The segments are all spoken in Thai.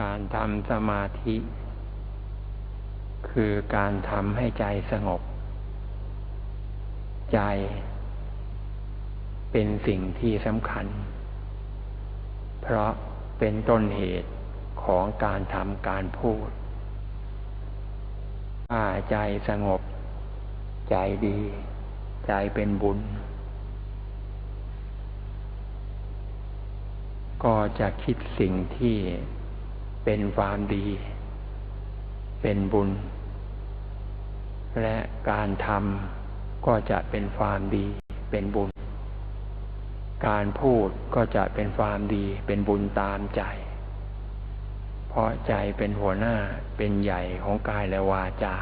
การทำสมาธิ คือการทำให้ใจสงบ ใจ เป็นสิ่งที่สำคัญ เพราะเป็นต้นเหตุของการทำการพูดถ้าใจสงบ ใจดี ใจเป็นบุญ ก็จะคิดสิ่งที่ เป็นความดี เป็นบุญ และการทำก็จะเป็นความดี เป็นบุญ การพูดก็จะเป็นความดี เป็นบุญตามใจ เพราะใจเป็นหัวหน้าเป็นใหญ่ของกายและวาจา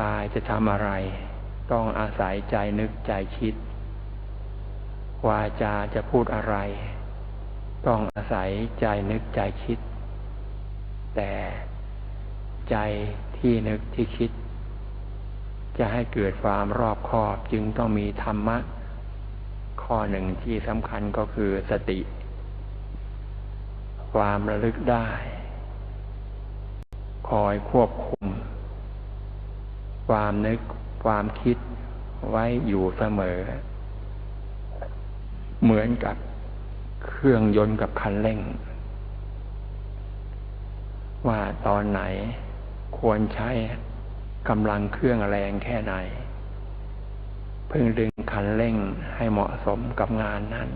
กายจะทำอะไร ต้องอาศัยใจนึกใจคิด วาจาจะพูดอะไร ต้องอาศัยใจนึกใจคิด แต่ใจที่นึกที่คิด จะให้เกิดความรอบคอบจึงต้องมีธรรมะ ข้อหนึ่งที่สำคัญก็คือสติ ความระลึกได้ คอยควบคุม ความนึกความคิดไว้อยู่เสมอ เหมือนกับ เครื่องยนต์กับคันเร่ง ว่าตอนไหนควรใช้กำลังเครื่องแรงแค่ไหน เพิ่งดึงคันเร่งให้เหมาะสมกับงานนั้น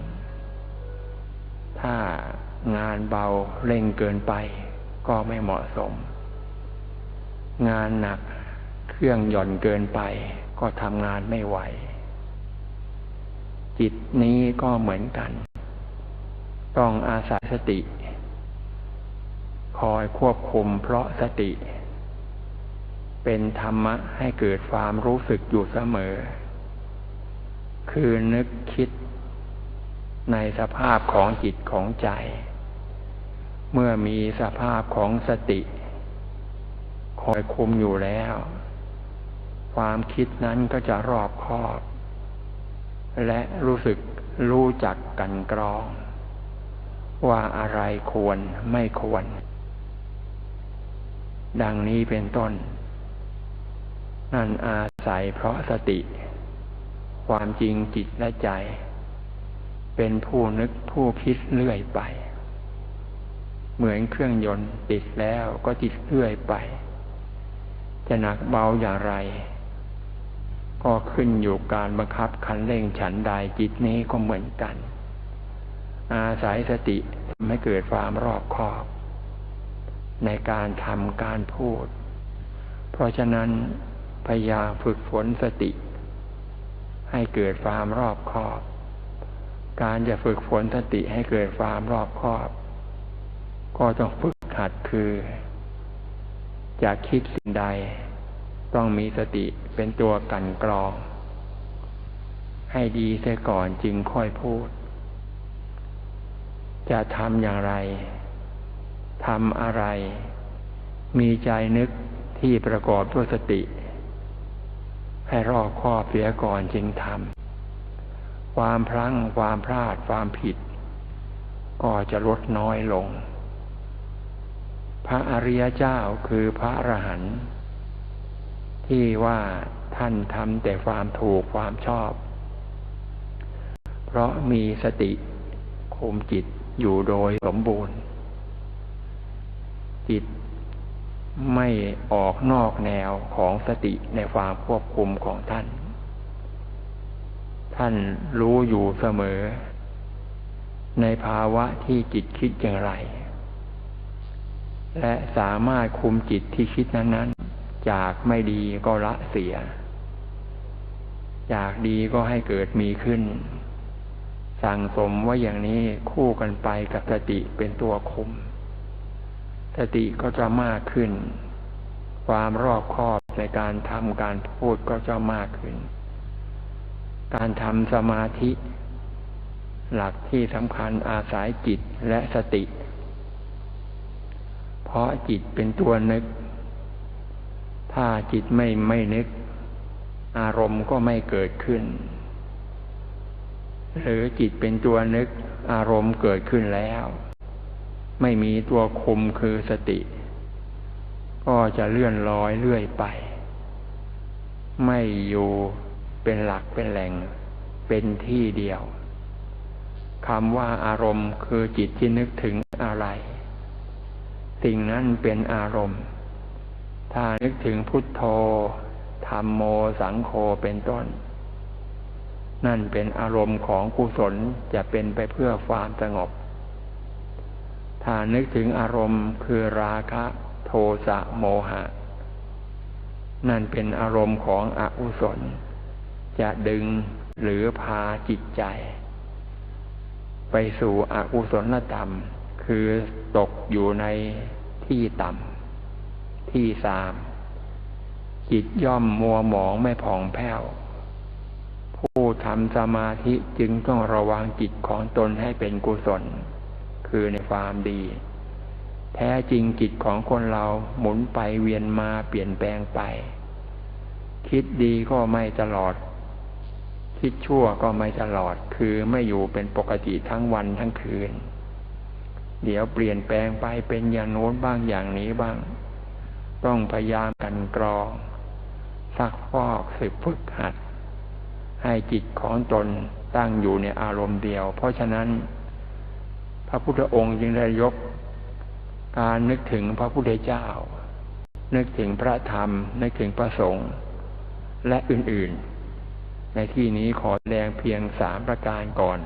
ถ้างานเบาเร่งเกินไปก็ไม่เหมาะสม งานหนักเครื่องหย่อนเกินไปก็ทำงานไม่ไหว จิตนี้ก็เหมือนกัน ต้องอาศัยสติ คอยควบคุมเพราะสติ เป็นธรรมะให้เกิดความรู้สึกอยู่เสมอ คือนึกคิดในสภาพของจิตของใจ เมื่อมีสภาพของสติ คอยคุมอยู่แล้ว ความคิดนั้นก็จะรอบคอบ และรู้สึกรู้จักกันกรอง ว่าอะไรควรไม่ควร ดังนี้เป็นต้น นั่นอาศัยเพราะสติ ความจริงจิตและใจ เป็นผู้นึกผู้คิดเรื่อยไป เหมือนเครื่องยนต์ติดแล้วก็ติดเรื่อยไป จะหนักเบาอย่างไร ก็ขึ้นอยู่การบังคับคันเร่งฉันใดจิตนี้ก็เหมือนกัน อาศัยสติทำให้เกิดความรอบคอบ ในการทำการพูด เพราะฉะนั้นพยายามฝึกฝนสติ ให้เกิดความรอบคอบ การจะฝึกฝนสติให้เกิดความรอบคอบ ก็ต้องฝึกหัดคือจะคิดสิ่งใด ต้องมีสติเป็นตัวกันกรอง ให้ดีเสียก่อนจึงค่อยพูด จะทำอย่างไรทำอะไร มีใจนึกที่ประกอบด้วยสติ ให้รอบคอบเสียก่อนจึงทำความพลั้งความพลาดความผิด ก็จะลดน้อยลง พระอริยเจ้าคือพระอรหันต์ที่ว่าท่านทำแต่ความถูกความชอบ เพราะมีสติคุมจิต อยู่โดยสมบูรณ์ จิตไม่ออกนอกแนวของสติในความควบคุมของท่าน ท่านรู้อยู่เสมอ ในภาวะที่จิตคิดอย่างไร และสามารถคุมจิตที่คิดนั้น ๆ จากไม่ดีก็ละเสีย จากดีก็ให้เกิดมีขึ้น สั่งสมว่าอย่างนี้คู่กันไปกับสติเป็นตัวคุมสติก็จะมากขึ้น ความรอบคอบในการทำการพูดก็จะมากขึ้น การทำสมาธิ หลักที่สำคัญอาศัยจิตและสติ เพราะจิตเป็นตัวนึก ถ้าจิตไม่ไม่นึก อารมณ์ก็ไม่เกิดขึ้น หรือจิตเป็นตัวนึกอารมณ์เกิดขึ้นแล้ว ไม่มีตัวคุมคือสติ ก็จะเลื่อนลอยเรื่อยไป ไม่อยู่เป็นหลักเป็นแหล่ง เป็นที่เดียวคำว่าอารมณ์คือจิตที่นึกถึงอะไร สิ่งนั้นเป็นอารมณ์ ถ้านึกถึงพุทโธธรรมโมสังโฆเป็นต้น นั่นเป็นอารมณ์ของกุศลจะเป็นไปเพื่อความสงบ ถ้านึกถึงอารมณ์คือราคะโทสะโมหะ นั่นเป็นอารมณ์ของอกุศล จะดึงหรือพาจิตใจ ไปสู่อกุศลธรรม คือตกอยู่ในที่ต่ำที่สามจิตย่อมมัวหมองไม่ผ่องแผ้ว ทำสมาธิจึงต้องระวังจิตของตนให้เป็นกุศล คือในความดี แท้จริงจิตของคนเราหมุนไปเวียนมาเปลี่ยนแปลงไป คิดดีก็ไม่ตลอด คิดชั่วก็ไม่ตลอด คือไม่อยู่เป็นปกติทั้งวันทั้งคืน เดี๋ยวเปลี่ยนแปลงไปเป็นอย่างโน้นบ้างอย่างนี้บ้าง ต้องพยายามกันกรองซักฟอกสืบฝึกหัด ให้จิตของตนตั้งอยู่ในอารมณ์เดียว เพราะฉะนั้น พระพุทธองค์จึงได้ยก การนึกถึงพระพุทธเจ้า นึกถึงพระธรรม นึกถึงพระสงฆ์และอื่นๆ ในที่นี้ขอแสดงเพียงสามประการก่อน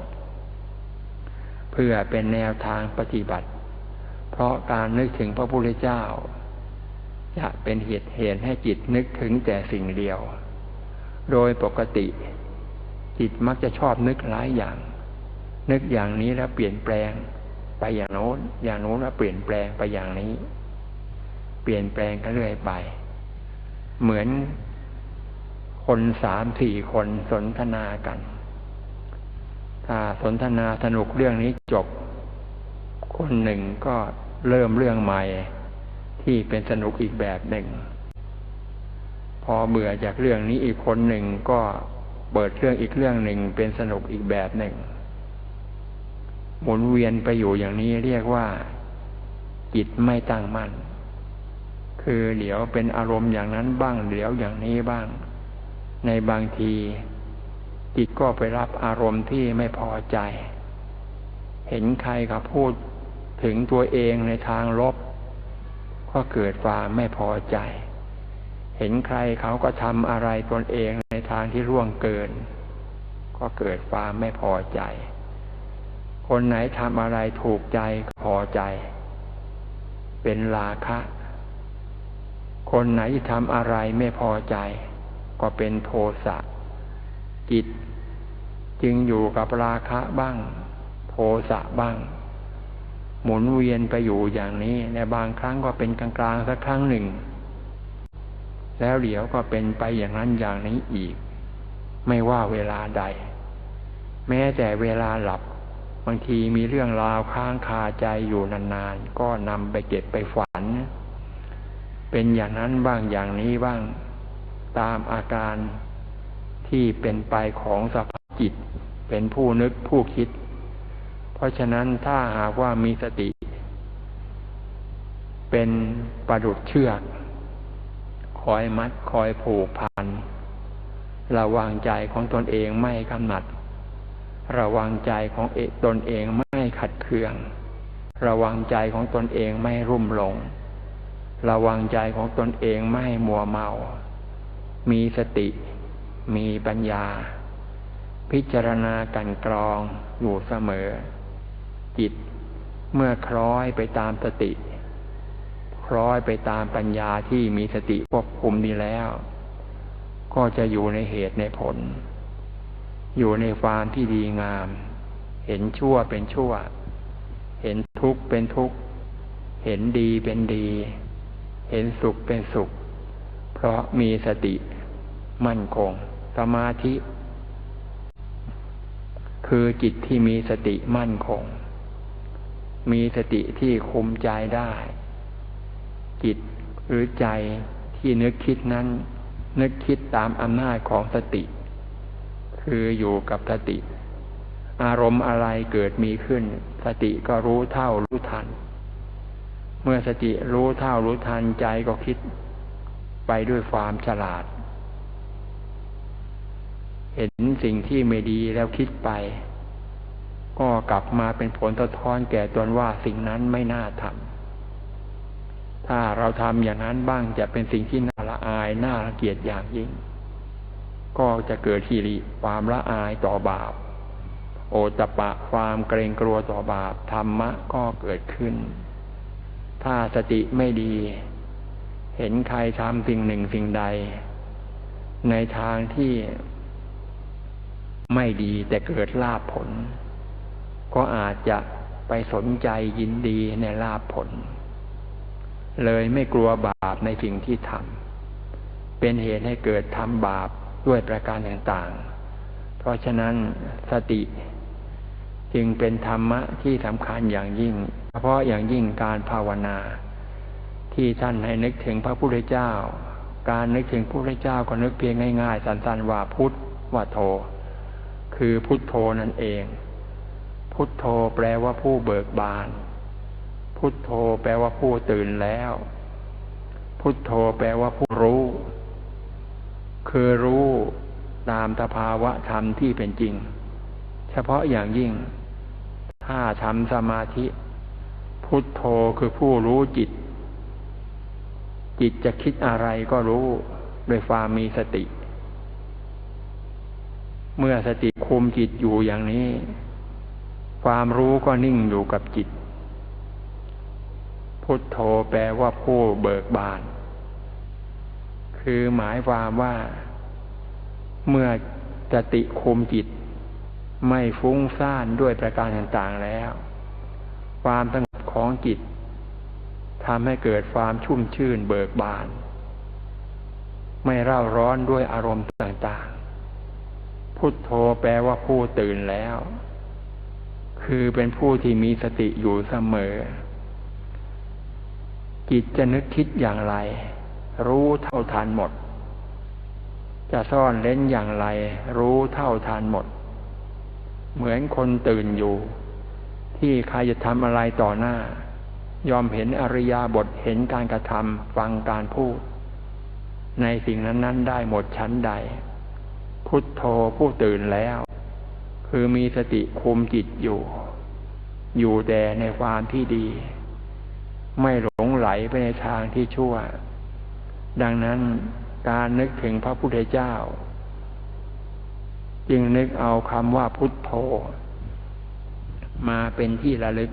เพื่อเป็นแนวทางปฏิบัติ เพราะการนึกถึงพระพุทธเจ้า จะเป็นเหตุเหตุให้จิตนึกถึงแต่สิ่งเดียว โดยปกติ จิตมักจะชอบนึกหลายอย่าง นึกอย่างนี้แล้วเปลี่ยนแปลง ไปอย่างโน้น อย่างโน้นแล้วเปลี่ยนแปลงไปอย่างนี้ เปลี่ยนแปลงกันเรื่อยไป เหมือนคนสามสี่คนสนทนากัน ถ้าสนทนาสนุกเรื่องนี้จบ คนหนึ่งก็เริ่มเรื่องใหม่ ที่เป็นสนุกอีกแบบหนึ่ง พอเบื่อจากเรื่องนี้อีกคนหนึ่งก็ เปิดเรื่องอีกเรื่องหนึ่งเป็นสนุกอีกแบบหนึ่ง หมุนเวียนไปอยู่อย่างนี้เรียกว่า จิตไม่ตั้งมั่น คือเดี๋ยวเป็นอารมณ์อย่างนั้นบ้าง เดี๋ยวอย่างนี้บ้าง ในบางที จิตก็ไปรับอารมณ์ที่ไม่พอใจ เห็นใครเขาพูดถึงตัวเองในทางลบ ก็เกิดความไม่พอใจ เห็นใครเขาก็ทำอะไรตนเอง ทางที่ร่วงเกิน ก็เกิดความไม่พอใจ คนไหนทำอะไรถูกใจพอใจ เป็นราคะ คนไหนที่ทำอะไรไม่พอใจ ก็เป็นโทสะจิต จึงอยู่กับราคะบ้าง โทสะบ้าง หมุนเวียนไปอยู่อย่างนี้ในบางครั้งก็เป็นกลางๆสักครั้งหนึ่ง แล้วเดี๋ยวก็เป็นไปอย่างนั้นอย่างนี้อีก ไม่ว่าเวลาใด แม้แต่เวลาหลับบางทีมีเรื่องราวค้างคาใจอยู่นานๆ ก็นำไปเก็บไปฝัน เป็นอย่างนั้นบ้างอย่างนี้บ้างตามอาการที่เป็นไปของสภาพจิต เป็นผู้นึกผู้คิด เพราะฉะนั้นถ้าหากว่ามีสติ เป็นประดุดเชือก คอยมัดคอยผูกพัน ระวังใจของตนเองไม่กำหนัด ระวังใจของเอตนเองไม่ขัดเคือง ระวังใจของตนเองไม่รุ่มหลง ระวังใจของตนเองไม่มัวเมา มีสติ มีปัญญา พิจารณากันกรองอยู่เสมอ จิตเมื่อคล้อยไปตามสติ คล้อยไปตามปัญญาที่มีสติควบคุมดีแล้ว ก็จะอยู่ในเหตุในผล อยู่ในความที่ดีงาม เห็นชั่วเป็นชั่ว เห็นทุกข์เป็นทุกข์ เห็นดีเป็นดี เห็นสุขเป็นสุข เพราะมีสติมั่นคง สมาธิ คือจิตที่มีสติมั่นคง มีสติที่คุมใจได้ จิตหรือใจที่นึกคิดนั้น นึกคิดตามอำนาจของสติ คืออยู่กับสติ อารมณ์อะไรเกิดมีขึ้น สติก็รู้เท่ารู้ทัน เมื่อสติรู้เท่ารู้ทันใจก็คิดไปด้วยความฉลาด เห็นสิ่งที่ไม่ดีแล้วคิดไป ก็กลับมาเป็นผลสะท้อนแก่ตนว่าสิ่งนั้นไม่น่าทำ ถ้าเราทำอย่างนั้นบ้างจะเป็นสิ่งที่น่าละอายน่าเกียจอย่างยิ่ง ก็จะเกิดทีริความละอายต่อบาป โอตปะความเกรงกลัวต่อบาปธรรมะก็เกิดขึ้น ถ้าสติไม่ดี เห็นใครทำสิ่งหนึ่งสิ่งใด ในทางที่ไม่ดีแต่เกิดลาภผล ก็อาจจะไปสนใจยินดีในลาภผล เลยไม่กลัวบาปในสิ่งที่ทำเป็นเหตุให้เกิดทำบาปด้วยประการต่างๆ เพราะฉะนั้นสติจึงเป็นธรรมะที่สำคัญอย่างยิ่ง เฉพาะอย่างยิ่งการภาวนา ที่ท่านให้นึกถึงพระพุทธเจ้า การนึกถึงพระพุทธเจ้าก็นึกเพียงง่ายๆ สั้นๆว่าพุทธว่าโทคือพุทโธนั่นเอง พุทโธแปลว่าผู้เบิกบาน พุทโธแปลว่าผู้ตื่นแล้ว พุทโธแปลว่าผู้รู้ คือรู้ตามสภาวะธรรมที่เป็นจริง เฉพาะอย่างยิ่ง ถ้าทำสมาธิ พุทโธคือผู้รู้จิต จิตจะคิดอะไรก็รู้โดยความมีสติ เมื่อสติคุมจิตอยู่อย่างนี้ ความรู้ก็นิ่งอยู่กับจิต พุทโธแปลว่าผู้เบิกบาน คือหมายความว่า เมื่อสติคุมจิต ไม่ฟุ้งซ่านด้วยประการต่างๆแล้ว ความสงบของจิตทำให้เกิดความชุ่มชื่นเบิกบาน ไม่เร่าร้อนด้วยอารมณ์ต่างๆ พุทโธแปลว่าผู้ตื่นแล้ว คือเป็นผู้ที่มีสติอยู่เสมอ จิตจะนึกคิดอย่างไร รู้เท่าทันหมด จะซ่อนเล้นอย่างไร รู้เท่าทันหมด เหมือนคนตื่นอยู่ ที่ใครจะทำอะไรต่อหน้า ยอมเห็นอริยาบทเห็นการกระทำฟังการพูด ในสิ่งนั้นๆได้หมดชั้นใด พุทโธผู้ตื่นแล้ว คือมีสติคุมจิตอยู่ อยู่แต่ในความที่ดี ไม่หลง ไหลไปในทางที่ชั่ว ดังนั้นการนึกถึงพระพุทธเจ้า จึงนึกเอาคำว่าพุทโธ มาเป็นที่ระลึก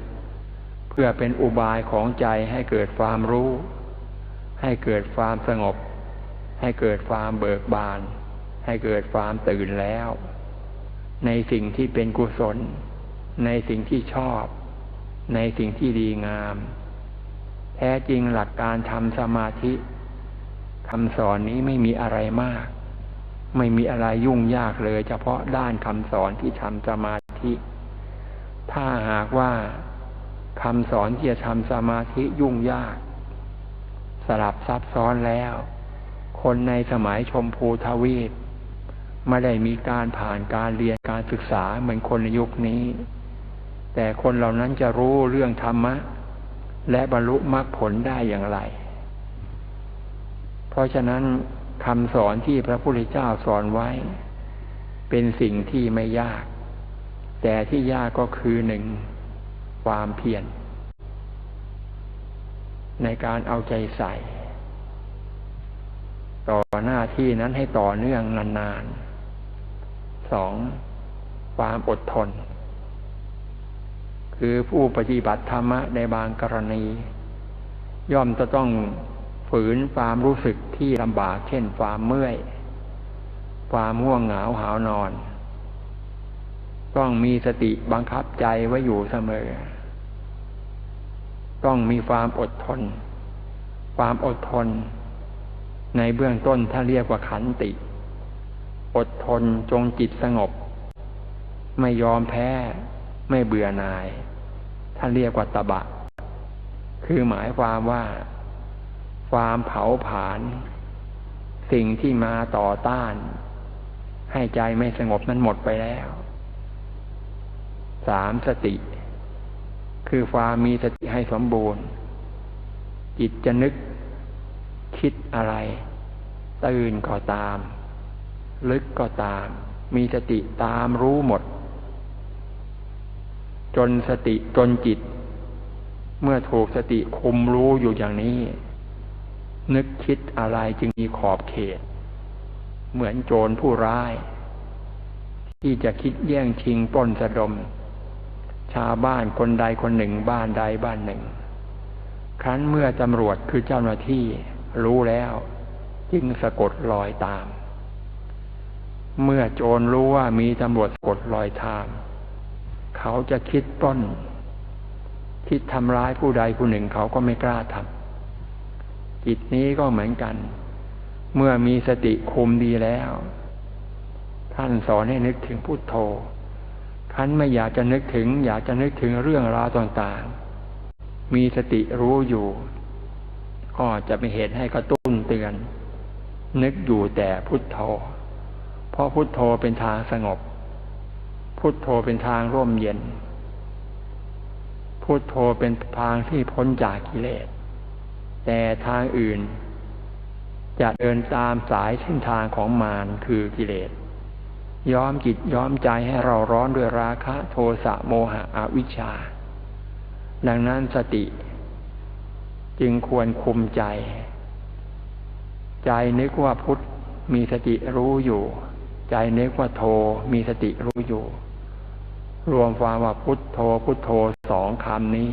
เพื่อเป็นอุบายของใจให้เกิดความรู้ ให้เกิดความสงบ ให้เกิดความเบิกบาน ให้เกิดความตื่นแล้ว ในสิ่งที่เป็นกุศล ในสิ่งที่ชอบ ในสิ่งที่ดีงาม ท้จริงหลักการทำสมาธิคำสอนนี้ไม่มีอะไรมาก ไม่มีอะไรยุ่งยากเลย เฉพาะด้านคำสอนที่ทำสมาธิ ถ้าหากว่าคำสอนที่จะทำสมาธิยุ่งยาก สลับซับซ้อนแล้ว คนในสมัยชมพูทวีปไม่ได้มีการผ่านการเรียนการศึกษาเหมือนคนในยุคนี้ แต่คนเหล่านั้นจะรู้เรื่องธรรมะ และบรรลุมรรคผลได้อย่างไร เพราะฉะนั้นคำสอนที่พระพุทธเจ้าสอนไว้ เป็นสิ่งที่ไม่ยาก แต่ที่ยากก็คือหนึ่งความเพียรในการเอาใจใส่ ต่อหน้าที่นั้นให้ต่อเนื่องนานๆสองความอดทน คือผู้ปฏิบัติธรรมะในบางกรณี ย่อมจะต้องฝืนความรู้สึกที่ลำบาก เช่นความเมื่อย ความง่วงเหงาหาวนอน ต้องมีสติบังคับใจไว้อยู่เสมอ ต้องมีความอดทน ความอดทน ในเบื้องต้นถ้าเรียกว่าขันติ อดทนจงจิตสงบ ไม่ยอมแพ้ ไม่เบื่อหน่ายถ้านเรียกว่าตบะ คือหมายความว่า ความเผาผลาญสิ่งที่มาต่อต้าน ให้ใจไม่สงบนั้นหมดไปแล้วสามสติ คือความมีสติให้สมบูรณ์ จิตจะนึกคิดอะไร ตื่นก็ตาม ลึกก็ตาม มีสติตามรู้หมด จนสติจนจิต เมื่อถูกสติคุมรู้อยู่อย่างนี้ นึกคิดอะไรจึงมีขอบเขต เหมือนโจรผู้ร้าย ที่จะคิดแย่งชิงปล้นสะดม ชาวบ้านคนใดคนหนึ่งบ้านใดบ้านหนึ่ง ครั้นเมื่อตำรวจคือเจ้าหน้าที่รู้แล้ว จึงสะกดรอยตาม เมื่อโจรรู้ว่ามีตำรวจสะกดรอยตาม เขาจะคิดปล้น คิดทำร้ายผู้ใดผู้หนึ่งเขาก็ไม่กล้าทำจิตนี้ก็เหมือนกัน เมื่อมีสติคุมดีแล้ว ท่านสอนให้นึกถึงพุทโธคันไม่อยากจะนึกถึง อยากจะนึกถึงเรื่องราวต่างๆ มีสติรู้อยู่ ก็จะเป็นเหตุให้กระตุ้นเตือน นึกอยู่แต่พุทโธ เพราะพุทโธเป็นทางสงบ พุทโธเป็นทางร่มเย็น พุทโธเป็นทางที่พ้นจากกิเลส แต่ทางอื่น จะเดินตามสายเส้นทางของมารคือกิเลส ย้อมจิตย้อมใจให้เราร้อนด้วยราคะ โทสะโมหะอวิชชา ดังนั้นสติ จึงควรคุมใจ ใจนึกว่าพุทธมีสติรู้อยู่ ใจนึกว่าโทมีสติรู้อยู่ รวมความว่าพุทโธพุทโธสองคำนี้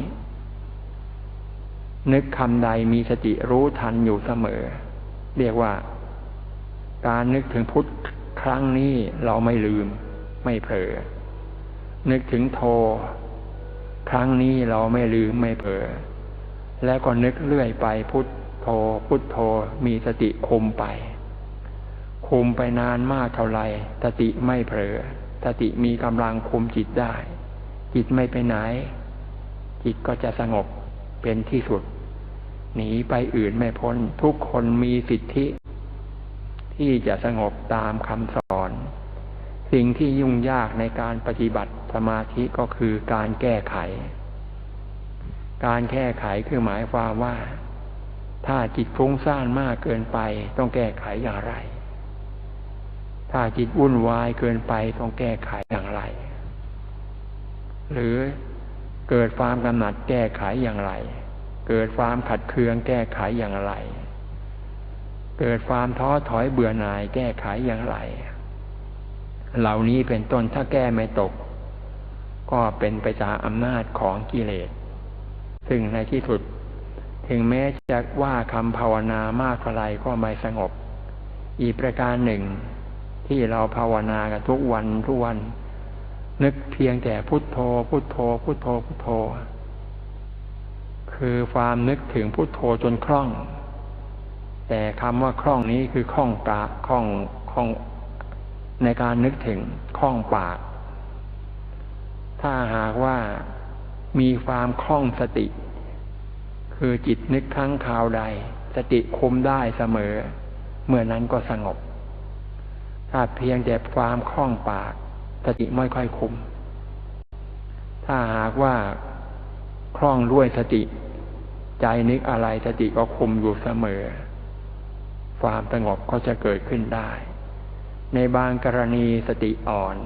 นึกคำใดมีสติรู้ทันอยู่เสมอ เรียกว่า การนึกถึงพุทธครั้งนี้เราไม่ลืม ไม่เผลอนึกถึงโท ครั้งนี้เราไม่ลืมไม่เผลอแล้วก็นึกเรื่อยไปพุทโธพุทโธมีสติคุมไป คุมไปนานมากเท่าไหร่สติไม่เผลอ สติมีกำลังคุมจิตได้ จิตไม่ไปไหน จิตก็จะสงบเป็นที่สุด หนีไปอื่นไม่พ้น ทุกคนมีสิทธิ ที่จะสงบตามคำสอน สิ่งที่ยุ่งยากในการปฏิบัติสมาธิก็คือการแก้ไข การแก้ไขคือหมายความว่า ถ้าจิตฟุ้งซ่านมากเกินไปต้องแก้ไขอย่างไร ถ้าจิตวุ่นวายเกินไปต้องแก้ไขอย่างไร หรือเกิดความกำหนัดแก้ไขอย่างไร เกิดความขัดเคืองแก้ไขอย่างไร เกิดความท้อถอยเบื่อหน่ายแก้ไขอย่างไร เหล่านี้เป็นต้นถ้าแก้ไม่ตก ก็เป็นไปจากอำนาจของกิเลส ซึ่งในที่สุด ถึงแม้จะว่าคำภาวนามากเท่าไรก็ไม่สงบ อีกประการหนึ่ง ที่เราภาวนากันทุกวันทุกวัน นึกเพียงแต่พุทโธ พุทโธ พุทโธพุทโธ คือความนึกถึงพุทโธจนคล่อง แต่คำว่าคล่องนี้คือคล่องกะคล่องคล่องในการนึกถึงคล่องปาก ถ้าหากว่ามีความคล่องสติ คือจิตนึกครั้งคราวใด สติคุมได้เสมอ เมื่อนั้นก็สงบ ถ้าเพียงแต่ความคล่องปากสติไม่ค่อยคุม ถ้าหากว่าคล่องด้วยสติ ใจนึกอะไรสติก็คุมอยู่เสมอ ความสงบก็จะเกิดขึ้นได้ ในบางกรณีสติอ่อน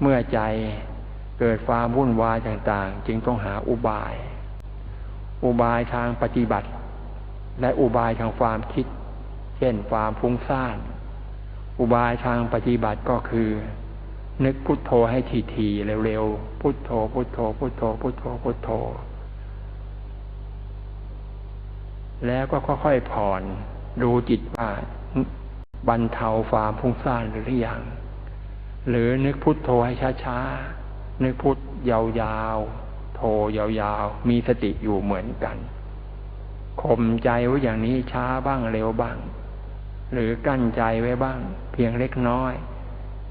เมื่อใจเกิดความวุ่นวายต่างๆ จึงต้องหาอุบาย อุบายทางปฏิบัติ และอุบายทางความคิด เช่นความฟุ้งซ่าน อุบายทางปฏิบัติก็คือ นึกพุทโธให้ทีๆเร็วๆพุทโธพุทโธพุทโธพุทโธพุทโธ แล้วก็ค่อยๆผ่อนดูจิตว่าบรรเทาความฟุ้งซ่านหรือยังหรือนึกพุทโธให้ช้าๆนึกพุทยาวๆโธยาวๆมีสติอยู่เหมือนกันข่มใจไว้อย่างนี้ช้าบ้างเร็วบ้าง หรือกั้นใจไว้บ้าง เพียงเล็กน้อย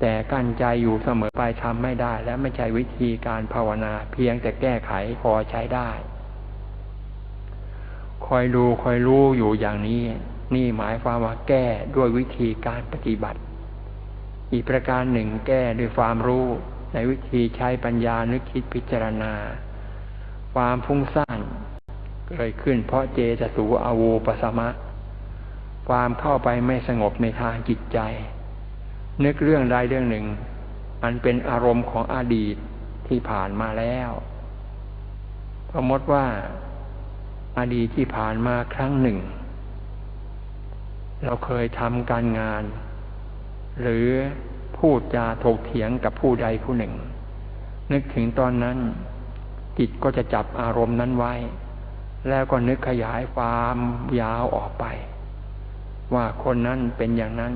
แต่กั้นใจอยู่เสมอไปทำไม่ได้ และไม่ใช่วิธีการภาวนา เพียงแต่แก้ไขพอใช้ได้ คอยดูคอยรู้อยู่อย่างนี้ นี่หมายความว่าแก้ด้วยวิธีการปฏิบัติ อีกประการหนึ่งแก้ด้วยความรู้ในวิธีใช้ปัญญานึกคิดพิจารณา ความฟุ้งซ่านเกิดขึ้นเพราะเจตสูอาวูปสมะ ความเข้าไปไม่สงบในทางจิตใจ นึกเรื่องใดเรื่องหนึ่ง อันเป็นอารมณ์ของอดีตที่ผ่านมาแล้วสมมติว่าอดีตที่ผ่านมาครั้งหนึ่ง เราเคยทำการงาน หรือพูดจาถกเถียงกับผู้ใดผู้หนึ่ง นึกถึงตอนนั้น จิตก็จะจับอารมณ์นั้นไว้ แล้วก็นึกขยายความยาวออกไป ว่าคนนั้นเป็นอย่างนั้น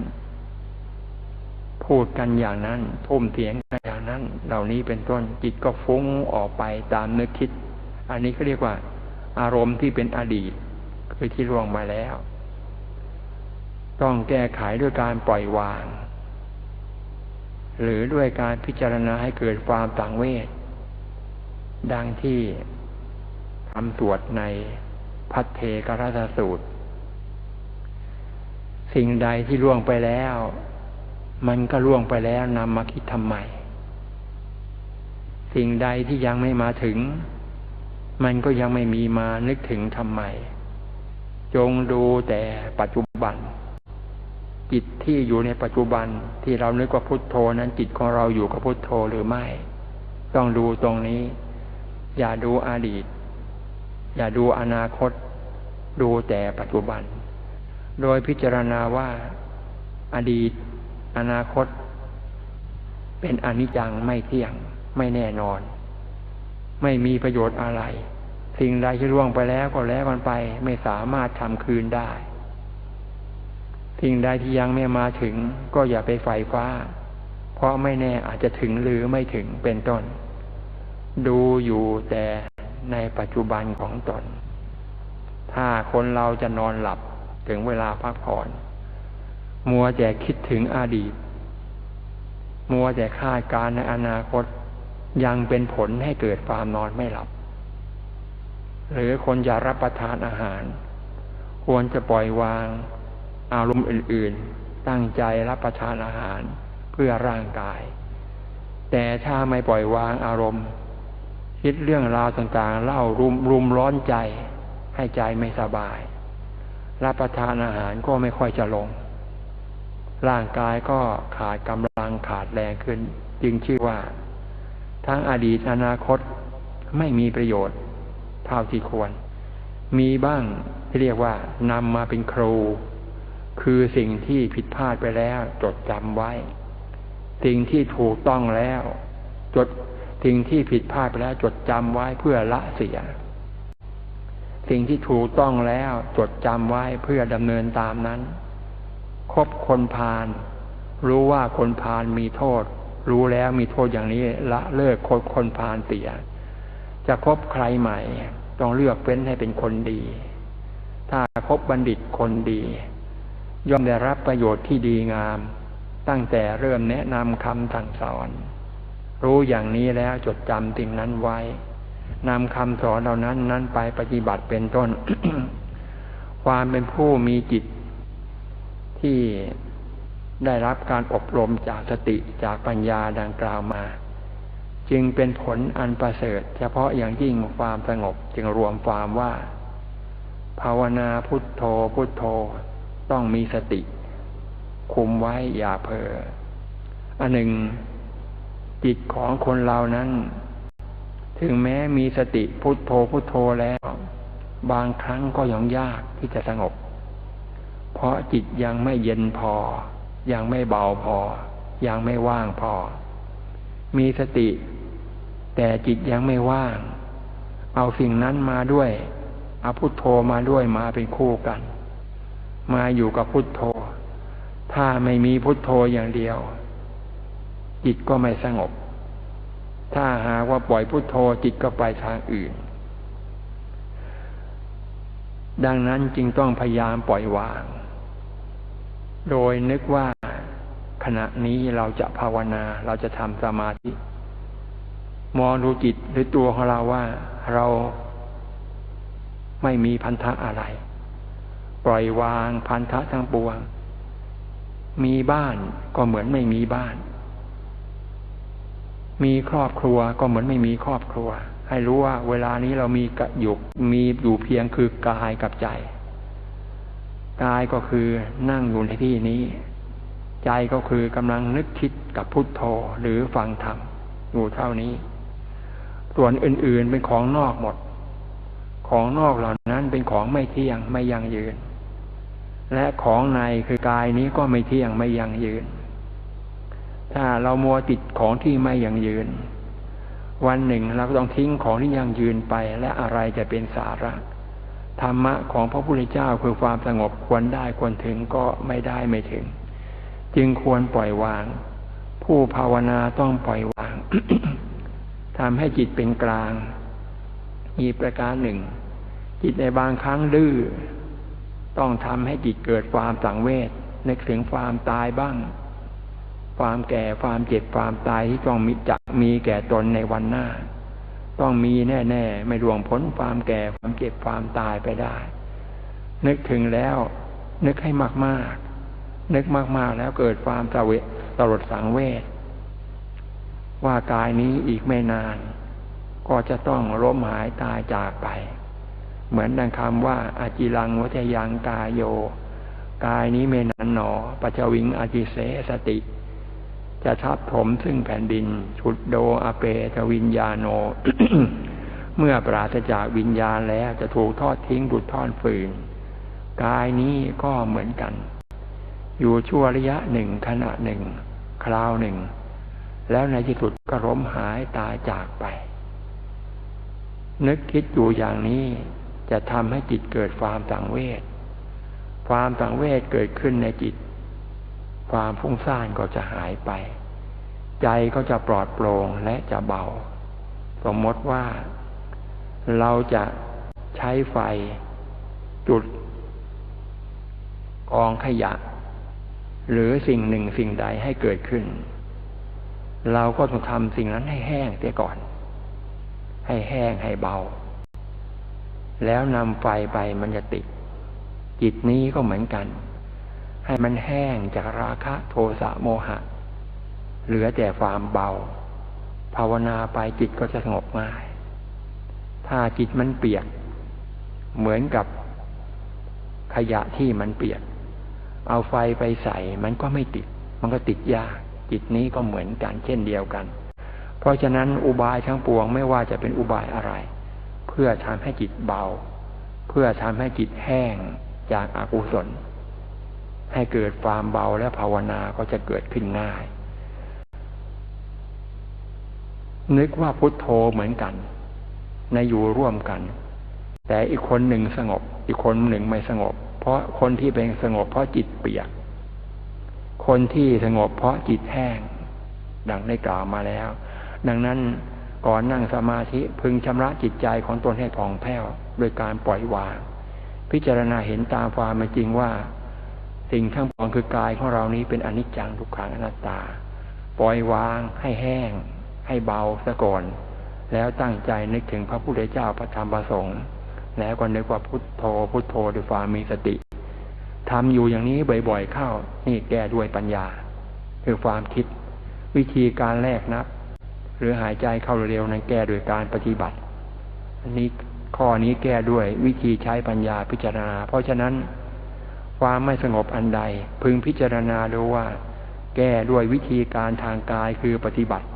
พูดกันอย่างนั้นทุ่มเถียงกันอย่างนั้น เหล่านี้เป็นต้นจิตก็ฟุ้งออกไปตามนึกคิด อันนี้เขาเรียกว่า อารมณ์ที่เป็นอดีต คือที่ล่วงมาแล้ว ต้องแก้ไขด้วยการปล่อยวาง หรือด้วยการพิจารณาให้เกิดความต่างเวทดังที่ทำสวดในพัทเทกรัตสูตร สิ่งใดที่ล่วงไปแล้ว มันก็ล่วงไปแล้วนำมาคิดทำไมสิ่งใดที่ยังไม่มาถึง มันก็ยังไม่มีมานึกถึงทำไม จงดูแต่ปัจจุบัน จิตที่อยู่ในปัจจุบันที่เรานึกว่าพุทโธนั้นจิตของเราอยู่กับพุทโธหรือไม่ ต้องดูตรงนี้ อย่าดูอดีต อย่าดูอนาคต ดูแต่ปัจจุบัน โดยพิจารณาว่าอดีต อนาคต เป็นอนิจจังไม่เที่ยง ไม่แน่นอน ไม่มีประโยชน์อะไร สิ่งใดที่ล่วงไปแล้วก็แล้วกันไป ไม่สามารถทำคืนได้ สิ่งใดที่ยังไม่มาถึง ก็อย่าไปใฝ่ฟ้า เพราะไม่แน่อาจจะถึงหรือไม่ถึงเป็นต้น ดูอยู่แต่ในปัจจุบันของตน ถ้าคนเราจะนอนหลับ ถึงเวลาพักผ่อน มัวแต่คิดถึงอดีต มัวแต่คาดการในอนาคตยังเป็นผลให้เกิดความนอนไม่หลับ หรือคนจะรับประทานอาหาร ควรจะปล่อยวางอารมณ์อื่น ๆ ตั้งใจรับประทานอาหารเพื่อร่างกาย แต่ถ้าไม่ปล่อยวางอารมณ์ คิดเรื่องราวต่างๆ เล่ารุมรุมร้อนใจให้ใจไม่สบาย รับประทานอาหารก็ไม่ค่อยจะลง ร่างกายก็ขาดกำลังขาดแรงขึ้น จึงชื่อว่า ทั้งอดีตอนาคตไม่มีประโยชน์ เท่าที่ควร มีบ้างที่เรียกว่านำมาเป็นครู คือสิ่งที่ผิดพลาดไปแล้วจดจำไว้ สิ่งที่ถูกต้องแล้ว จดสิ่งที่ผิดพลาดไปแล้วจดจำไว้เพื่อละเสีย สิ่งที่ถูกต้องแล้วจดจำไว้เพื่อดำเนินตามนั้นคบคนพาลรู้ว่าคนพาลมีโทษ รู้แล้วมีโทษอย่างนี้ละเลิกคบคนพาลเสีย จะคบใครใหม่ ต้องเลือกเฟ้นให้เป็นคนดี ถ้าคบบัณฑิตคนดี ย่อมได้รับประโยชน์ที่ดีงาม ตั้งแต่เริ่มแนะนำคำสั่งสอน รู้อย่างนี้แล้วจดจำสิ่งนั้นไว้ นำคำสอนเหล่านั้นนั้นไปปฏิบัติเป็นต้น ความเป็นผู้มีจิตที่ได้รับการอบรมจากสติจากปัญญาดังกล่าวมา จึงเป็นผลอันประเสริฐ เฉพาะอย่างยิ่งความสงบจึงรวมความว่า ภาวนาพุทโธพุทโธต้องมีสติ คุมไว้อย่าเผลออันหนึ่ง จิตของคนเรานั้น ถึงแม้มีสติพุทโธพุทโธแล้ว บางครั้งก็ยังยากที่จะสงบ เพราะจิตยังไม่เย็นพอ ยังไม่เบาพอ ยังไม่ว่างพอ มีสติ แต่จิตยังไม่ว่าง เอาสิ่งนั้นมาด้วยเอาพุทโธมาด้วยมาเป็นคู่กัน มาอยู่กับพุทโธ ถ้าไม่มีพุทโธอย่างเดียว จิตก็ไม่สงบ ถ้าหากว่าปล่อยพุทโธจิตก็ไปทางอื่น ดังนั้นจึงต้องพยายามปล่อยวาง โดยนึกว่าขณะนี้เราจะภาวนาเราจะทำสมาธิ มองดูจิตหรือตัวของเราว่าเราไม่มีพันธะอะไร ปล่อยวางพันธะทั้งปวง มีบ้านก็เหมือนไม่มีบ้าน มีครอบครัวก็เหมือนไม่มีครอบครัว ให้รู้ว่าเวลานี้เรามีกะอยู่มีอยู่เพียงคือกายกับใจ กายก็คือนั่งอยู่ในที่นี้ ใจก็คือกำลังนึกคิดกับพุทโธหรือฟังธรรมอยู่เท่านี้ ส่วนอื่นๆเป็นของนอกหมด ของนอกเหล่านั้นเป็นของไม่เที่ยงไม่ยั่งยืน และของในคือกายนี้ก็ไม่เที่ยงไม่ยั่งยืน ถ้าเรามัวติดของที่ไม่ยั่งยืน วันหนึ่งเราก็ต้องทิ้งของที่ยั่งยืนไป และอะไรจะเป็นสาระธรรมะของพระพุทธเจ้าคือความสงบควรได้ควรถึงก็ไม่ได้ไม่ถึง จึงควรปล่อยวาง ผู้ภาวนาต้องปล่อยวางทำให้จิตเป็นกลาง มีประการหนึ่ง จิตในบางครั้งดื้อต้องทำให้จิตเกิดความสังเวชนึกถึงความตายบ้าง ความแก่ความเจ็บความตายที่ต้องมีจะมีแก่ตนในวันหน้า ต้องมีแน่ๆ ไม่รวงพ้นความแก่ความเจ็บความตายไปได้ นึกถึงแล้ว นึกให้มากๆ นึกมากๆแล้วเกิดความสเวตลดสังเวชว่ากายนี้อีกไม่นาน ก็จะต้องล้มหายตายจากไป เหมือนดังคำว่าอาจิลังวัจยังกายโย กายนี้ไม่นานหนอปัจวิงอาจิเสสติ จะทับถมซึ่งแผ่นดิน ชุดโดอเปทวิญญาโน เมื่อปราศจากวิญญาณแล้วจะถูกทอดทิ้งดุดท่อดฝืน กายนี้ก็เหมือนกัน อยู่ชั่วระยะหนึ่งขณะหนึ่ง คราวหนึ่ง แล้วในที่สุดก็ล้มหายตายจากไป นึกคิดอยู่อย่างนี้จะทำให้จิตเกิดความสังเวชความสังเวชเกิดขึ้นในจิต ความฟุ้งซ่านก็จะหายไป ใจก็จะปลอดโปร่งและจะเบา สมมติว่าเราจะใช้ไฟ จุด กองขยะ หรือสิ่งหนึ่งสิ่งใดให้เกิดขึ้น เราก็ต้องทำสิ่งนั้นให้แห้งเสียก่อน ให้แห้งให้เบา แล้วนำไฟไปมันจะติด จิตนี้ก็เหมือนกัน ให้มันแห้งจากราคะโทสะโมหะ เหลือแต่ความเบา ภาวนาไปจิตก็จะสงบง่าย ถ้าจิตมันเปียก เหมือนกับขยะที่มันเปียก เอาไฟไปใส่มันก็ไม่ติด มันก็ติดยาก จิตนี้ก็เหมือนกันเช่นเดียวกัน เพราะฉะนั้นอุบายทั้งปวงไม่ว่าจะเป็นอุบายอะไร เพื่อทำให้จิตเบา เพื่อทำให้จิตแห้งจากอากุศล ให้เกิดความเบาและภาวนาก็จะเกิดขึ้นง่าย นึกว่าพุทโธเหมือนกัน ในอยู่ร่วมกัน แต่อีกคนหนึ่งสงบ อีกคนหนึ่งไม่สงบ เพราะคนที่เป็นสงบเพราะจิตเปียก คนที่สงบเพราะจิตแห้ง ดังได้กล่าวมาแล้ว ดังนั้นก่อนนั่งสมาธิพึงชำระจิตใจของตนให้ผ่องแผ้วโดยการปล่อยวาง พิจารณาเห็นตามความเป็นจริงว่า สิ่งทั้งปวงคือกายของเรานี้เป็นอนิจจังทุกขังอนัตตา ปล่อยวางให้แห้ง ให้เบาซะก่อน แล้วตั้งใจนึกถึงพระพุทธเจ้าพระธรรมพระสงฆ์แล้วก็นึกว่าพุทโธพุทโธด้วยความมีสติทำอยู่อย่างนี้บ่อยๆเข้า นี่แก้ด้วยปัญญา คือความคิด วิธีการแรกนับ หรือหายใจเข้าเร็วนั้นแก้โดยการปฏิบัติ อันนี้ข้อนี้แก้ด้วยวิธีใช้ปัญญาพิจารณา เพราะฉะนั้น ความไม่สงบอันใด พึงพิจารณาดูว่า แก้ด้วยวิธีการทางกายคือปฏิบัติ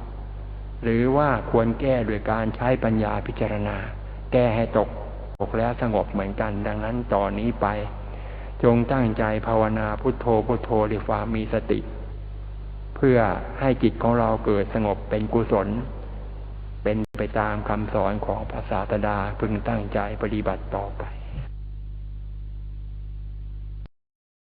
หรือว่าควรแก้โดยการใช้ปัญญาพิจารณา แก้ให้ตกตกแล้วสงบเหมือนกัน ดังนั้นต่อนนี้ไป จงตั้งใจภาวนาพุทโธพุทโธด้วยความมีสติ เพื่อให้จิตของเราเกิดสงบเป็นกุศล เป็นไปตามคำสอนของพระศาสดาพึงตั้งใจปฏิบัติต่อไป